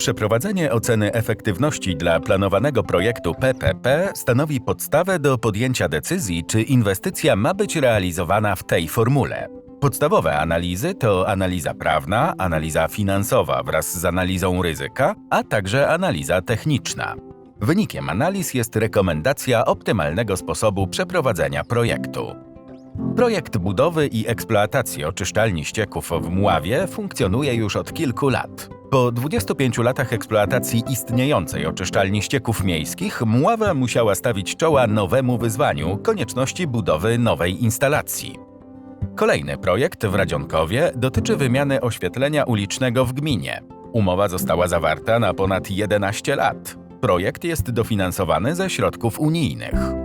Przeprowadzenie oceny efektywności dla planowanego projektu PPP stanowi podstawę do podjęcia decyzji, czy inwestycja ma być realizowana w tej formule. Podstawowe analizy to analiza prawna, analiza finansowa wraz z analizą ryzyka, a także analiza techniczna. Wynikiem analiz jest rekomendacja optymalnego sposobu przeprowadzenia projektu. Projekt budowy i eksploatacji oczyszczalni ścieków w Mławie funkcjonuje już od kilku lat. Po 25 latach eksploatacji istniejącej oczyszczalni ścieków miejskich, Mława musiała stawić czoła nowemu wyzwaniu konieczności budowy nowej instalacji. Kolejny projekt w Radzionkowie dotyczy wymiany oświetlenia ulicznego w gminie. Umowa została zawarta na ponad 11 lat. Projekt jest dofinansowany ze środków unijnych.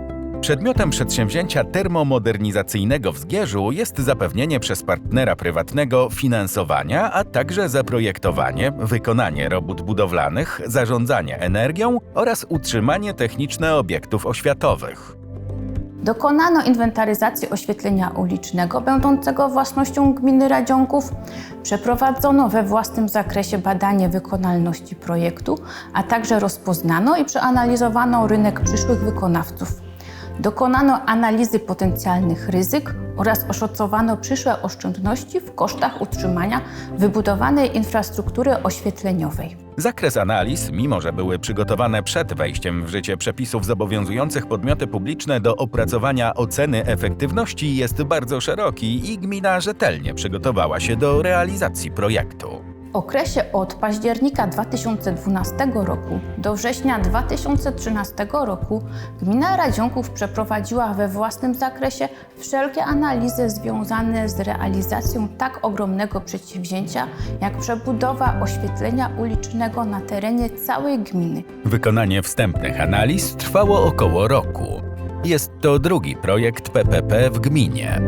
Przedmiotem przedsięwzięcia termomodernizacyjnego w Zgierzu jest zapewnienie przez partnera prywatnego finansowania, a także zaprojektowanie, wykonanie robót budowlanych, zarządzanie energią oraz utrzymanie techniczne obiektów oświatowych. Dokonano inwentaryzacji oświetlenia ulicznego będącego własnością gminy Radzionków. Przeprowadzono we własnym zakresie badanie wykonalności projektu, a także rozpoznano i przeanalizowano rynek przyszłych wykonawców. Dokonano analizy potencjalnych ryzyk oraz oszacowano przyszłe oszczędności w kosztach utrzymania wybudowanej infrastruktury oświetleniowej. Zakres analiz, mimo że były przygotowane przed wejściem w życie przepisów zobowiązujących podmioty publiczne do opracowania oceny efektywności, jest bardzo szeroki i gmina rzetelnie przygotowała się do realizacji projektu. W okresie od października 2012 roku do września 2013 roku gmina Radzionków przeprowadziła we własnym zakresie wszelkie analizy związane z realizacją tak ogromnego przedsięwzięcia jak przebudowa oświetlenia ulicznego na terenie całej gminy. Wykonanie wstępnych analiz trwało około roku. Jest to drugi projekt PPP w gminie.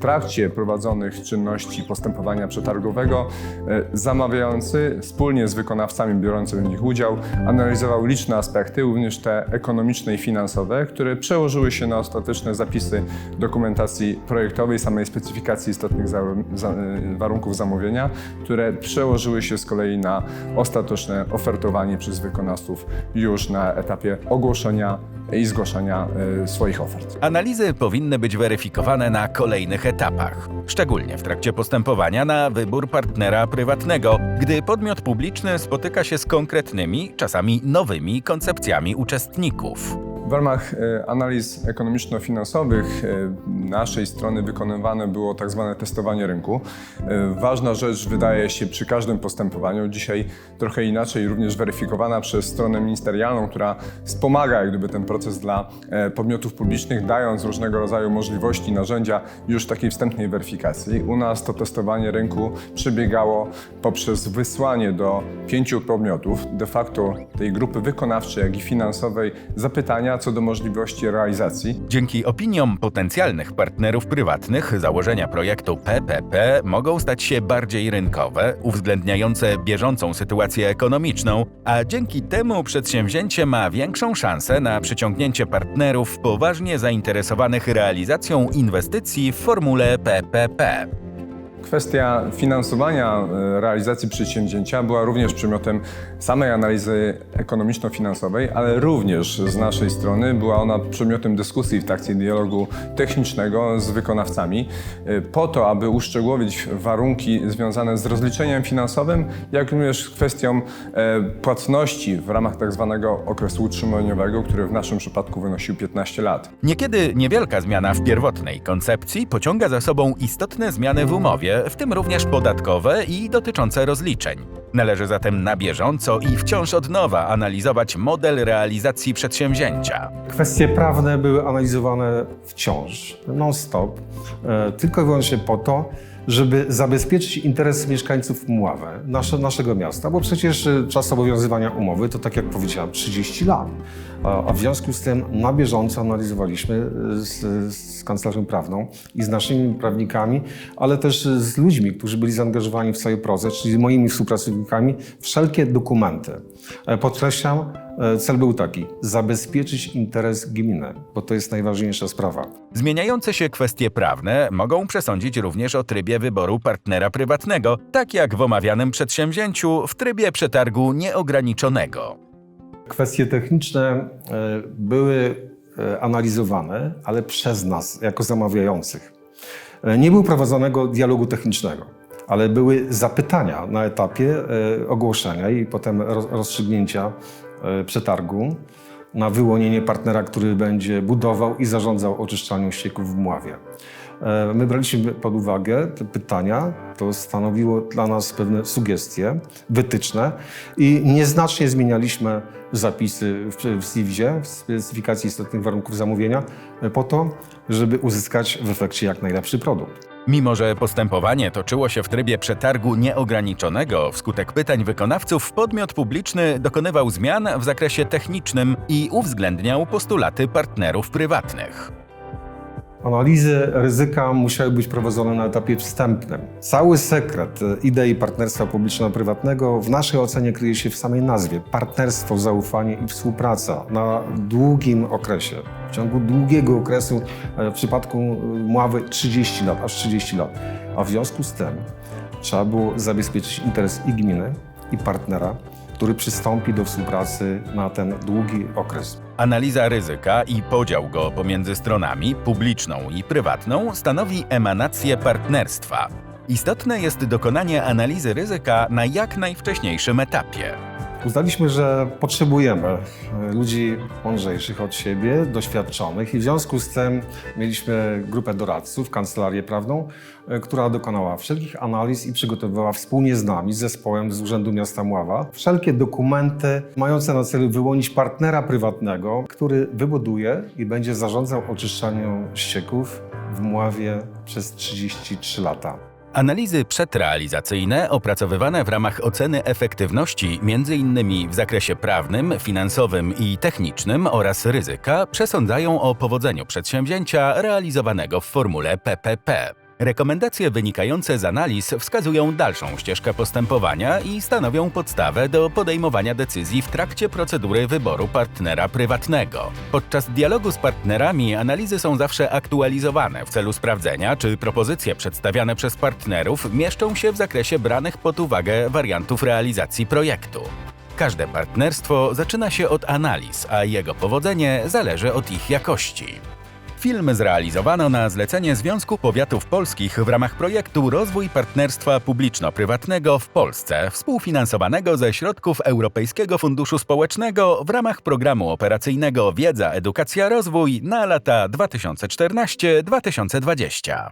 Trakcie prowadzonych czynności postępowania przetargowego e, zamawiający wspólnie z wykonawcami biorącymi w nich udział analizował liczne aspekty, również te ekonomiczne i finansowe, które przełożyły się na ostateczne zapisy dokumentacji projektowej, samej specyfikacji istotnych za, za, e, warunków zamówienia, które przełożyły się z kolei na ostateczne ofertowanie przez wykonawców już na etapie ogłoszenia i zgłaszania e, swoich ofert. Analizy powinny być weryfikowane na kolejnych etapach, szczególnie w trakcie postępowania na wybór partnera prywatnego, gdy podmiot publiczny spotyka się z konkretnymi, czasami nowymi koncepcjami uczestników. W ramach e, analiz ekonomiczno-finansowych e, naszej strony wykonywane było tak zwane testowanie rynku. E, Ważna rzecz wydaje się przy każdym postępowaniu, dzisiaj trochę inaczej, również weryfikowana przez stronę ministerialną, która wspomaga jak gdyby ten proces dla podmiotów publicznych, dając różnego rodzaju możliwości, narzędzia już takiej wstępnej weryfikacji. U nas to testowanie rynku przebiegało poprzez wysłanie do pięciu podmiotów, de facto tej grupy wykonawczej, jak i finansowej, zapytania co do możliwości realizacji. Dzięki opiniom potencjalnych partnerów prywatnych, założenia projektu PPP mogą stać się bardziej rynkowe, uwzględniające bieżącą sytuację ekonomiczną, a dzięki temu przedsięwzięcie ma większą szansę na przyciągnięcie partnerów poważnie zainteresowanych realizacją inwestycji w formule PPP. Kwestia finansowania e, realizacji przedsięwzięcia była również przedmiotem samej analizy ekonomiczno-finansowej, ale również z naszej strony była ona przedmiotem dyskusji w trakcie dialogu technicznego z wykonawcami, e, po to, aby uszczegółowić warunki związane z rozliczeniem finansowym, jak również kwestią e, płatności w ramach tak zwanego okresu utrzymaniowego, który w naszym przypadku wynosił 15 lat. Niekiedy niewielka zmiana w pierwotnej koncepcji pociąga za sobą istotne zmiany w umowie, w tym również podatkowe i dotyczące rozliczeń. Należy zatem na bieżąco i wciąż od nowa analizować model realizacji przedsięwzięcia. Kwestie prawne były analizowane wciąż, non-stop, e, tylko i wyłącznie po to, żeby zabezpieczyć interesy mieszkańców Mławy, nasze, naszego miasta, bo przecież e, czas obowiązywania umowy to, tak jak powiedziałem, 30 lat. A a w związku z tym na bieżąco analizowaliśmy e, z, z kancelarią prawną i z naszymi prawnikami, ale też z ludźmi, którzy byli zaangażowani w cały proces, czyli moimi współpracownikami pracownikami wszelkie dokumenty. E, Podkreślam, e, cel był taki: zabezpieczyć interes gminy, bo to jest najważniejsza sprawa. Zmieniające się kwestie prawne mogą przesądzić również o trybie wyboru partnera prywatnego, tak jak w omawianym przedsięwzięciu w trybie przetargu nieograniczonego. Kwestie techniczne e, były analizowane, ale przez nas, jako zamawiających. Nie było prowadzonego dialogu technicznego, ale były zapytania na etapie e, ogłoszenia i potem roz- rozstrzygnięcia e, przetargu na wyłonienie partnera, który będzie budował i zarządzał oczyszczalnią ścieków w Mławie. E, My braliśmy pod uwagę te pytania, to stanowiło dla nas pewne sugestie, wytyczne i nieznacznie zmienialiśmy zapisy w, CIVzie, w specyfikacji istotnych warunków zamówienia, e, po to, żeby uzyskać w efekcie jak najlepszy produkt. Mimo, że postępowanie toczyło się w trybie przetargu nieograniczonego, wskutek pytań wykonawców podmiot publiczny dokonywał zmian w zakresie technicznym i uwzględniał postulaty partnerów prywatnych. Analizy ryzyka musiały być prowadzone na etapie wstępnym. Cały sekret e, idei partnerstwa publiczno-prywatnego w naszej ocenie kryje się w samej nazwie partnerstwo, zaufanie i współpraca na długim okresie. W ciągu długiego okresu, e, w przypadku e, Mławy 30 lat, aż 30 lat. A w związku z tym trzeba było zabezpieczyć interes i gminy, i partnera, który przystąpi do współpracy na ten długi okres. Analiza ryzyka i podział go pomiędzy stronami publiczną i prywatną stanowi emanację partnerstwa. Istotne jest dokonanie analizy ryzyka na jak najwcześniejszym etapie. Uznaliśmy, że potrzebujemy e, ludzi mądrzejszych od siebie, doświadczonych i w związku z tym mieliśmy grupę doradców, kancelarię prawną, e, która dokonała wszelkich analiz i przygotowywała wspólnie z nami, z zespołem z Urzędu Miasta Mława, wszelkie dokumenty mające na celu wyłonić partnera prywatnego, który wybuduje i będzie zarządzał oczyszczaniem ścieków w Mławie przez 33 lata. Analizy przedrealizacyjne opracowywane w ramach oceny efektywności m.in. w zakresie prawnym, finansowym i technicznym oraz ryzyka przesądzają o powodzeniu przedsięwzięcia realizowanego w formule PPP. Rekomendacje wynikające z analiz wskazują dalszą ścieżkę postępowania i stanowią podstawę do podejmowania decyzji w trakcie procedury wyboru partnera prywatnego. Podczas dialogu z partnerami analizy są zawsze aktualizowane w celu sprawdzenia, czy propozycje przedstawiane przez partnerów mieszczą się w zakresie branych pod uwagę wariantów realizacji projektu. Każde partnerstwo zaczyna się od analiz, a jego powodzenie zależy od ich jakości. Film zrealizowano na zlecenie Związku Powiatów Polskich w ramach projektu Rozwój Partnerstwa Publiczno-Prywatnego w Polsce, współfinansowanego ze środków Europejskiego Funduszu Społecznego w ramach programu operacyjnego Wiedza, Edukacja, Rozwój na lata 2014-2020.